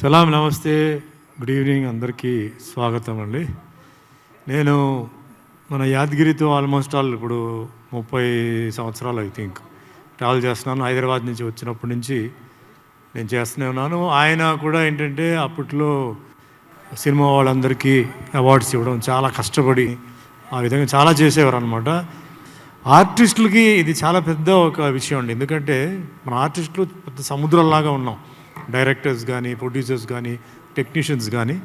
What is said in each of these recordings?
సలాం నమస్తే. Good evening అందరికీ స్వాగతం అండి. నేను మన యాదగిరితో ఆల్మోస్ట్ ఆల్ ఇప్పుడు ముప్పై సంవత్సరాలు ఐ థింక్ ట్రావెల్ చేస్తున్నాను. హైదరాబాద్ నుంచి వచ్చినప్పటి నుంచి నేను చేస్తూనే ఉన్నాను. ఆయన కూడా ఏంటంటే అప్పట్లో సినిమా వాళ్ళందరికీ అవార్డ్స్ ఇవ్వడం చాలా కష్టపడి ఆ విధంగా చాలా చేసేవారు అనమాట ఆర్టిస్టులకి ఇది చాలా పెద్ద ఒక విషయం అండి. ఎందుకంటే మన ఆర్టిస్టులు పెద్ద సముద్రంలాగా ఉన్నాం. డైరెక్టర్స్ కానీ ప్రొడ్యూసర్స్ కానీ టెక్నీషియన్స్ కానీ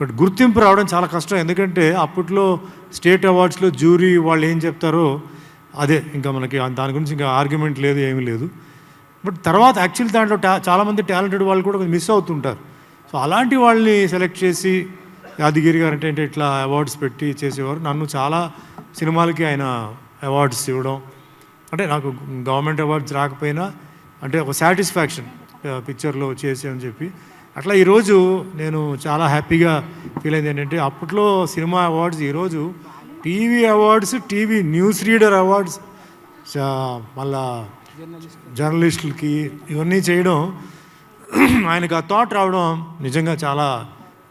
బట్ గుర్తింపు రావడం చాలా కష్టం. ఎందుకంటే అప్పట్లో స్టేట్ అవార్డ్స్లో జ్యూరీ వాళ్ళు ఏం చెప్తారో అదే. ఇంకా మనకి దాని గురించి ఇంకా ఆర్గ్యుమెంట్ లేదు ఏమీ లేదు. బట్ తర్వాత యాక్చువల్ దాంట్లో టా చాలామంది టాలెంటెడ్ వాళ్ళు కూడా మిస్ అవుతుంటారు. సో అలాంటి వాళ్ళని సెలెక్ట్ చేసి యాదగిరి గారు అంటే ఇట్లా అవార్డ్స్ పెట్టి చేసేవారు. నన్ను చాలా సినిమాలకి ఆయన అవార్డ్స్ ఇవ్వడం. అంటే నాకు గవర్నమెంట్ అవార్డ్స్ రాకపోయినా అంటే ఒక సాటిస్ఫాక్షన్. పిక్చర్లో చేసామని చెప్పి. అట్లా ఈరోజు నేను చాలా హ్యాపీగా ఫీల్ అయింది ఏంటంటే అప్పట్లో సినిమా అవార్డ్స్ ఈరోజు TV awards TV news reader awards మళ్ళా జర్నలిస్టులకి ఇవన్నీ చేయడం ఆయనకు ఆ థాట్ రావడం నిజంగా చాలా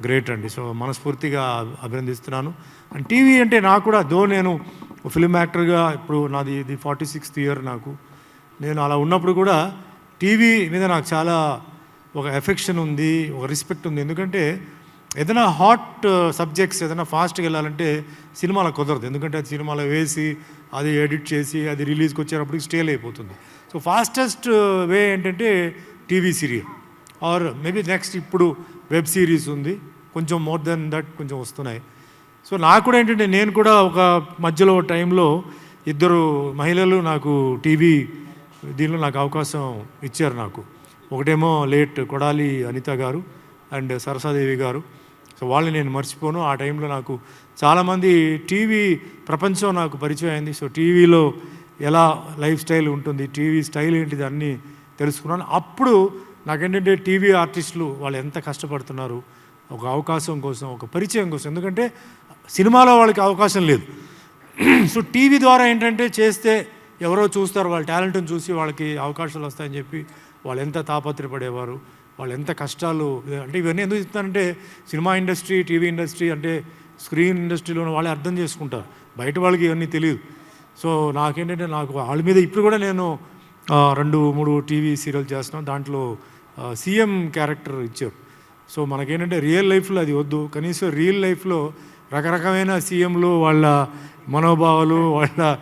గ్రేట్ అండి. సో మనస్ఫూర్తిగా అభినందిస్తున్నాను. అండ్ టీవీ అంటే నాకు కూడా దో నేను ఫిల్మ్ యాక్టర్గా ఇప్పుడు నాది ఇది ఫార్టీ సిక్స్త్ ఇయర్ నాకు. నేను అలా ఉన్నప్పుడు కూడా టీవీ మీద నాకు చాలా ఒక ఎఫెక్షన్ ఉంది ఒక రెస్పెక్ట్ ఉంది. ఎందుకంటే ఏదైనా హాట్ సబ్జెక్ట్స్ uh, ఏదైనా ఫాస్ట్గా వెళ్ళాలంటే సినిమాలో కుదరదు. ఎందుకంటే అది సినిమాలో వేసి అది ఎడిట్ చేసి అది రిలీజ్కి వచ్చేటప్పటికి స్టేల్ అయిపోతుంది. సో ఫాస్టెస్ట్ వే ఏంటంటే TV serial or maybe next ఇప్పుడు వెబ్ సిరీస్ ఉంది. కొంచెం మోర్ దెన్ దట్ కొంచెం వస్తున్నాయి. సో నాకు కూడా ఏంటంటే నేను కూడా ఒక మధ్యలో టైంలో ఇద్దరు మహిళలు నాకు టీవీ దీనిలో నాకు అవకాశం ఇచ్చారు నాకు. ఒకటేమో లేట్ కొడాలి అనిత గారు అండ్ సరసాదేవి గారు. సో వాళ్ళని నేను మర్చిపోను. ఆ టైంలో నాకు చాలామంది టీవీ ప్రపంచం నాకు పరిచయం అయింది. సో టీవీలో ఎలా లైఫ్ స్టైల్ ఉంటుంది టీవీ స్టైల్ ఏంటిది అన్నీ తెలుసుకున్నాను. అప్పుడు నాకేంటంటే టీవీ ఆర్టిస్టులు వాళ్ళు ఎంత కష్టపడుతున్నారు ఒక అవకాశం కోసం ఒక పరిచయం కోసం. ఎందుకంటే సినిమాలో వాళ్ళకి అవకాశం లేదు. సో టీవీ ద్వారా ఏంటంటే చేస్తే ఎవరో చూస్తారు వాళ్ళ టాలెంట్ని చూసి వాళ్ళకి అవకాశాలు వస్తాయని చెప్పి వాళ్ళు ఎంత తాపత్రపడేవారు వాళ్ళు ఎంత కష్టాలు అంటే ఇవన్నీ ఎందుకు చెప్తానంటే సినిమా ఇండస్ట్రీ టీవీ ఇండస్ట్రీ అంటే స్క్రీన్ ఇండస్ట్రీలో వాళ్ళే అర్థం చేసుకుంటారు. బయట వాళ్ళకి ఇవన్నీ తెలియదు. సో నాకేంటంటే నాకు వాళ్ళ మీద ఇప్పుడు కూడా నేను రెండు మూడు టీవీ సీరియల్ చేస్తున్నాను దాంట్లో సీఎం క్యారెక్టర్ ఇచ్చారు. సో మనకేంటంటే రియల్ లైఫ్లో అది వద్దు. కనీసం రియల్ లైఫ్లో రకరకమైన సీఎంలు వాళ్ళ మనోభావాలు వాళ్ళ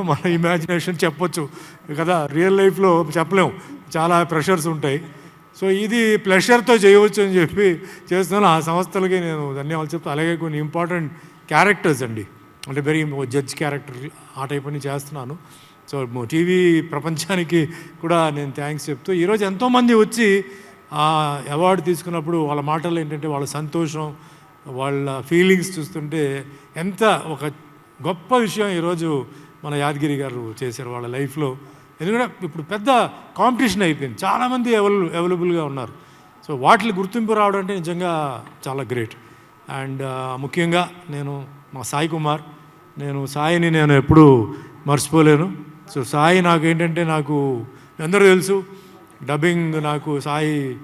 మన ఇమాజినేషన్ చెప్పొచ్చు. కదా రియల్ లైఫ్లో చెప్పలేము చాలా ప్రెషర్స్ ఉంటాయి. సో ఇది ప్లెషర్తో చేయవచ్చు అని చెప్పి చేస్తున్నాను. ఆ సంస్థలకి నేను ధన్యవాదాలు చెప్తాను అలాగే కొన్ని ఇంపార్టెంట్ క్యారెక్టర్స్ అండి. అంటే వెరీ జడ్జ్ క్యారెక్టర్ ఆ టైప్ అని చేస్తున్నాను. సో టీవీ ప్రపంచానికి కూడా నేను థ్యాంక్స్ చెప్తూ ఈరోజు ఎంతోమంది వచ్చి ఆ అవార్డు తీసుకున్నప్పుడు వాళ్ళ మాటలు ఏంటంటే వాళ్ళ సంతోషం వాళ్ళ ఫీలింగ్స్ చూస్తుంటే ఎంత ఒక గొప్ప విషయం ఈరోజు మన యాదగిరి గారు చేశారు వాళ్ళ లైఫ్లో. ఎందుకంటే ఇప్పుడు పెద్ద కాంపిటీషన్ అయిపోయింది. చాలామంది అవైల అవైలబుల్గా ఉన్నారు. సో వాటికి గుర్తింపు రావడం అంటే నిజంగా చాలా గ్రేట్. అండ్ ముఖ్యంగా నేను మా సాయి కుమార్ నేను సాయిని నేను ఎప్పుడూ మర్చిపోలేను. సో సాయి నాకు ఏంటంటే నాకు అందరూ తెలుసు. డబ్బింగ్ నాకు సాయి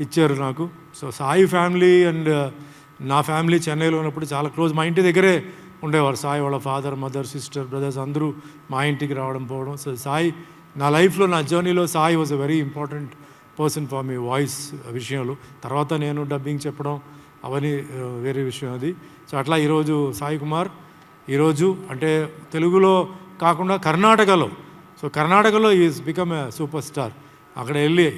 ఇచ్చారు నాకు. సో సాయి ఫ్యామిలీ అండ్ నా ఫ్యామిలీ చెన్నైలో ఉన్నప్పుడు చాలా క్లోజ్. మా ఇంటి దగ్గరే ఉండేవారు. సాయి వాళ్ళ ఫాదర్ మదర్ సిస్టర్ బ్రదర్స్ అందరూ మా ఇంటికి రావడం పోవడం. సో సాయి నా లైఫ్లో నా జర్నీలో Sai was a very important person for me voice విషయంలో. తర్వాత నేను డబ్బింగ్ చెప్పడం అవన్నీ వేరే విషయం అది. సో అట్లా ఈరోజు సాయి కుమార్ ఈరోజు అంటే తెలుగులో కాకుండా కర్ణాటకలో సో కర్ణాటకలో is become a super star అక్కడ వెళ్ళి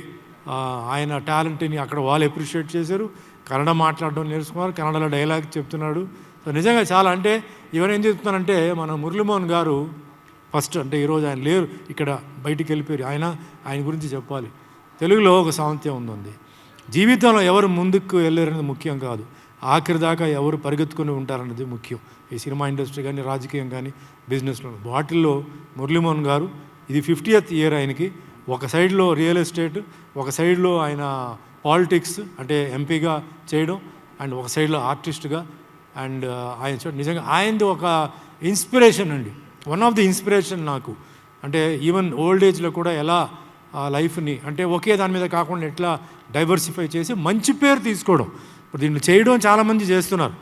ఆయన టాలెంట్ని అక్కడ వాళ్ళు అప్రిషియేట్ చేశారు. కన్నడ మాట్లాడడం నేర్చుకున్నారు. కన్నడలో డైలాగ్ చెప్తున్నాడు. సో నిజంగా చాలా అంటే ఇవన్నీ ఏం చెప్తున్నానంటే మన మురళీమోహన్ గారు ఫస్ట్ అంటే ఈరోజు ఆయన లేరు ఇక్కడ బయటికి వెళ్ళిపోయారు. ఆయన ఆయన గురించి చెప్పాలి. తెలుగులో ఒక సామర్థ్యం ఉంది జీవితంలో ఎవరు ముందుకు వెళ్ళారనేది ముఖ్యం కాదు. ఆఖరి దాకా ఎవరు పరిగెత్తుకుని ఉంటారన్నది ముఖ్యం. ఈ సినిమా ఇండస్ట్రీ కానీ రాజకీయం కానీ బిజినెస్లో వాటిల్లో మురళీమోహన్ గారు ఇది ఫిఫ్టీయత్ ఇయర్ ఆయనకి. ఒక సైడ్లో రియల్ ఎస్టేట్ ఒక సైడ్లో ఆయన పాలిటిక్స్ అంటే ఎంపీగా చేయడం అండ్ ఒక సైడ్లో ఆర్టిస్ట్గా అండ్ ఆయన చూడండి నిజంగా ఆయనది ఒక ఇన్స్పిరేషన్ అండి. వన్ ఆఫ్ ది ఇన్స్పిరేషన్ నాకు. అంటే ఈవెన్ ఓల్డ్ ఏజ్లో కూడా ఎలా ఆ లైఫ్ని అంటే ఒకే దాని మీద కాకుండా ఎట్లా డైవర్సిఫై చేసి మంచి పేరు తీసుకోవడం. ఇప్పుడు దీన్ని చేయడం చాలామంది చేస్తున్నారు.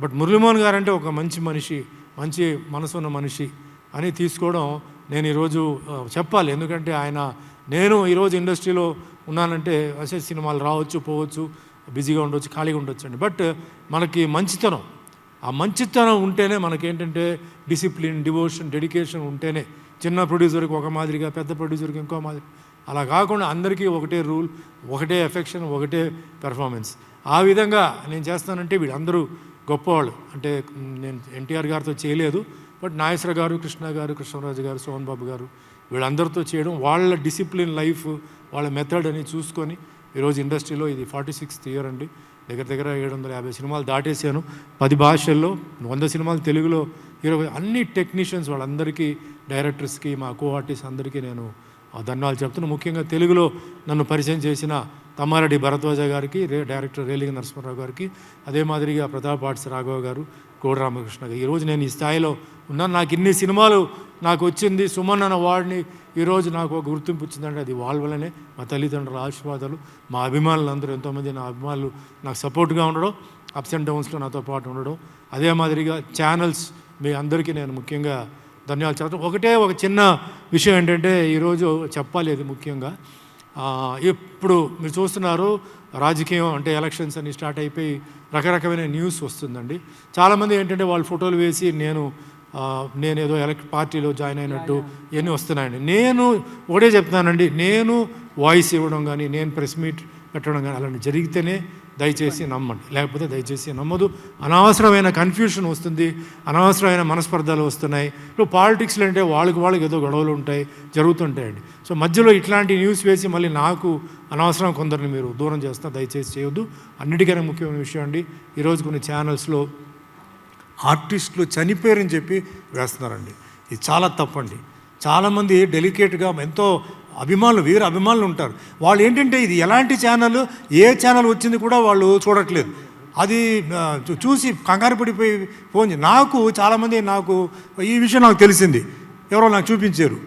బట్ మురళీమోహన్ గారు అంటే ఒక మంచి మనిషి మంచి మనసు ఉన్న మనిషి అని తీసుకోవడం నేను ఈరోజు చెప్పాలి. ఎందుకంటే ఆయన నేను ఈరోజు ఇండస్ట్రీలో ఉన్నానంటే అసలు సినిమాలు రావచ్చు పోవచ్చు బిజీగా ఉండొచ్చు ఖాళీగా ఉండొచ్చు అండి బట్ మనకి మంచితనం ఆ మంచితనం ఉంటేనే మనకేంటంటే డిసిప్లిన్ డివోషన్ డెడికేషన్ ఉంటేనే చిన్న ప్రొడ్యూసర్కి ఒక మాదిరిగా పెద్ద ప్రొడ్యూసర్కి ఇంకో మాదిరి. అలా కాకుండా అందరికీ ఒకటే రూల్ ఒకటే ఎఫెక్షన్ ఒకటే పెర్ఫార్మెన్స్. ఆ విధంగా నేను చేస్తానంటే వీళ్ళందరూ గొప్పవాళ్ళు. అంటే నేను ఎన్టీఆర్ గారితో చేయలేదు బట్ నాగేశ్వర గారు కృష్ణ గారు కృష్ణరాజు గారు సోహన్ బాబు గారు వీళ్ళందరితో చేయడం వాళ్ళ డిసిప్లిన్ లైఫ్ వాళ్ళ మెథడ్ అని చూసుకొని ఈరోజు ఇండస్ట్రీలో ఇది ఫార్టీ సిక్స్త్ ఇయర్ అండి. దగ్గర దగ్గర ఏడు వందల యాభై సినిమాలు దాటేసాను పది భాషల్లో వంద సినిమాలు తెలుగులో. ఇరవై అన్ని టెక్నీషియన్స్ వాళ్ళందరికీ డైరెక్టర్స్కి మా కో ఆర్టిస్ట్ అందరికీ నేను ఆ ధన్యవాదాలు చెప్తున్నాను ముఖ్యంగా తెలుగులో నన్ను పరిచయం చేసిన తమ్మారెడ్డి భరద్వాజ గారికి రే డైరెక్టర్ రేలింగ నరసింహారావు గారికి అదే మాదిరిగా ప్రతాప్ ఆర్ట్స్ రాఘవ గారు కోడి రామకృష్ణ గారు. ఈరోజు నేను ఈ స్థాయిలో ఉన్నాను. నాకు ఇన్ని సినిమాలు నాకు వచ్చింది సుమన్ అన్న వాడిని ఈరోజు నాకు ఒక గుర్తింపు వచ్చిందంటే అది వాళ్ళ వల్లనే. మా తల్లిదండ్రుల ఆశీర్వాదాలు మా అభిమానులు అందరూ ఎంతోమంది నా అభిమానులు నాకు సపోర్ట్గా ఉండడం అప్స్ అండ్ డౌన్స్లో నాతో పాటు ఉండడం. అదే మాదిరిగా ఛానల్స్ మీ అందరికీ నేను ముఖ్యంగా ధన్యవాదాలు. చెప్పడం ఒకటే ఒక చిన్న విషయం ఏంటంటే ఈరోజు చెప్పాలి అది ముఖ్యంగా. ఇప్పుడు మీరు చూస్తున్నారు రాజకీయం అంటే ఎలక్షన్స్ అన్ని స్టార్ట్ అయిపోయి రకరకమైన న్యూస్ వస్తుందండి. చాలామంది ఏంటంటే వాళ్ళు ఫోటోలు వేసి నేను నేనేదో నేను ఏదో పార్టీలో జాయిన్ అయినట్టు ఇవన్నీ వస్తున్నాయండి. నేను ఒకటే చెప్తానండి నేను వాయిస్ ఇవ్వడం కానీ నేను ప్రెస్ మీట్ పెట్టడం కానీ అలాంటి జరిగితేనే దయచేసి నమ్మండి. లేకపోతే దయచేసి నమ్మదు. అనవసరమైన కన్ఫ్యూషన్ వస్తుంది. అనవసరమైన మనస్పర్ధలు వస్తున్నాయి. ఇప్పుడు పాలిటిక్స్లు అంటే వాళ్ళకి వాళ్ళకి ఏదో గొడవలు ఉంటాయి జరుగుతుంటాయండి. సో మధ్యలో ఇట్లాంటి న్యూస్ వేసి మళ్ళీ నాకు అనవసరం కొందరిని మీరు దూరం చేస్తా దయచేసి చేయొద్దు. అన్నిటికైనా ముఖ్యమైన విషయం అండి ఈరోజు కొన్ని ఛానల్స్లో ఆర్టిస్టులు చనిపోయారని చెప్పి వేస్తున్నారండి. ఇది చాలా తప్పండి. చాలామంది డెలికేట్గా ఎంతో అభిమానులు వీరు అభిమానులు ఉంటారు. వాళ్ళు ఏంటంటే ఇది ఎలాంటి ఛానల్ ఏ ఛానల్ వచ్చింది కూడా వాళ్ళు చూడట్లేదు. అది చూసి కంగారు పడిపోయి ఫోన్ నాకు చాలామంది నాకు ఈ విషయం నాకు తెలిసింది. ఎవరో నాకు చూపించారు.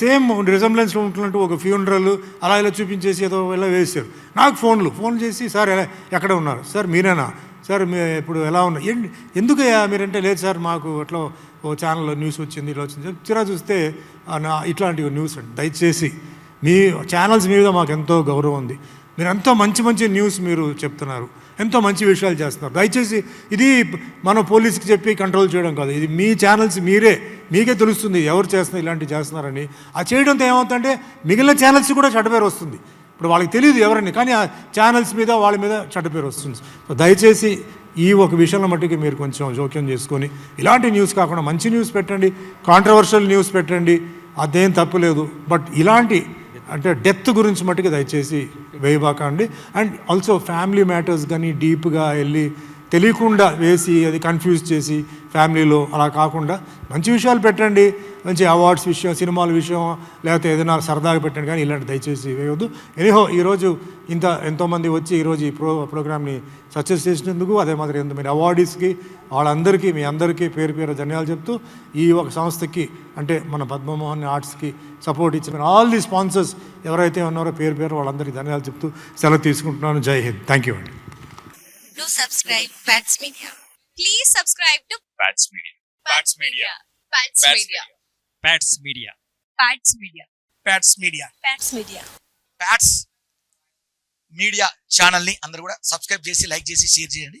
సేమ్ రిజంబ్లెన్స్లో ఉంటున్నట్టు ఒక ఫ్యూనరల్ అలా ఇలా చూపించేసి ఏదో ఇలా వేశారు. నాకు ఫోన్లు ఫోన్ చేసి సార్ ఎక్కడ ఉన్నారు? సార్ మీరేనా? సార్ మీ ఇప్పుడు ఎలా ఉన్నా ఏంటి ఎందుకు మీరంటే లేదు సార్ మాకు అట్లా ఓ ఛానల్లో న్యూస్ వచ్చింది ఇలా వచ్చింది. చిరా చూస్తే నా ఇట్లాంటి న్యూస్ అండి. దయచేసి మీ ఛానల్స్ మీద మాకు ఎంతో గౌరవం ఉంది. మీరు ఎంతో మంచి మంచి న్యూస్ మీరు చెప్తున్నారు. ఎంతో మంచి విషయాలు చేస్తున్నారు. దయచేసి ఇది మనం పోలీస్కి చెప్పి కంట్రోల్ చేయడం కాదు. ఇది మీ ఛానల్స్ మీరే మీకే తెలుస్తుంది ఎవరు చేస్తున్నారు ఇలాంటివి చేస్తున్నారని. ఆ చేయడంతో ఏమవుతుందంటే మిగిలిన ఛానల్స్ కూడా చెడ్డపేరు వస్తుంది. ఇప్పుడు వాళ్ళకి తెలియదు ఎవరని కానీ ఆ ఛానల్స్ మీద వాళ్ళ మీద చెడ్డపేరు వస్తుంది. సో దయచేసి ఈ ఒక విషయంలో మట్టుకి మీరు కొంచెం జోక్యం చేసుకొని ఇలాంటి న్యూస్ కాకుండా మంచి న్యూస్ పెట్టండి కాంట్రవర్షియల్ న్యూస్ పెట్టండి అదేం తప్పులేదు బట్ ఇలాంటి అంటే డెత్ గురించి మట్టుకి దయచేసి వేయబాకండి అండ్. ఆల్సో ఫ్యామిలీ మ్యాటర్స్ కానీ డీప్గా వెళ్ళి తెలియకుండా వేసి అది కన్ఫ్యూజ్ చేసి ఫ్యామిలీలో అలా కాకుండా మంచి విషయాలు పెట్టండి. మంచి అవార్డ్స్ విషయం సినిమాల విషయం లేకపోతే ఏదైనా సరదాగా పెట్టండి. కానీ ఇలాంటి దయచేసి వేయవద్దు ఎనీహో ఈరోజు ఇంత ఎంతోమంది వచ్చి ఈరోజు ఈ ప్రో ప్రోగ్రామ్ని సక్సెస్ చేసినందుకు అదే మాదిరి ఎంత మీరు అవార్డీస్కి వాళ్ళందరికీ మీ అందరికీ పేరు పేరు ధన్యవాదాలు చెప్తూ ఈ ఒక సంస్థకి అంటే మన పద్మమోహన్ ఆర్ట్స్కి సపోర్ట్ ఇచ్చిన ఆల్ ది స్పాన్సర్స్ ఎవరైతే ఉన్నారో పేరు పేరు వాళ్ళందరికీ ధన్యవాదాలు చెప్తూ సెలవు తీసుకుంటున్నాను జై హింద్ థ్యాంక్ యూ అండి Do subscribe Pats Media. Please subscribe to Pats Media. Pats Media. Pats Pats Media. Pats Media. Pats Media. Pats Media Pats Media. Pats Media ఛానల్ని అందరూ కూడా సబ్స్క్రైబ్ చేసి లైక్ చేసి షేర్ చేయండి.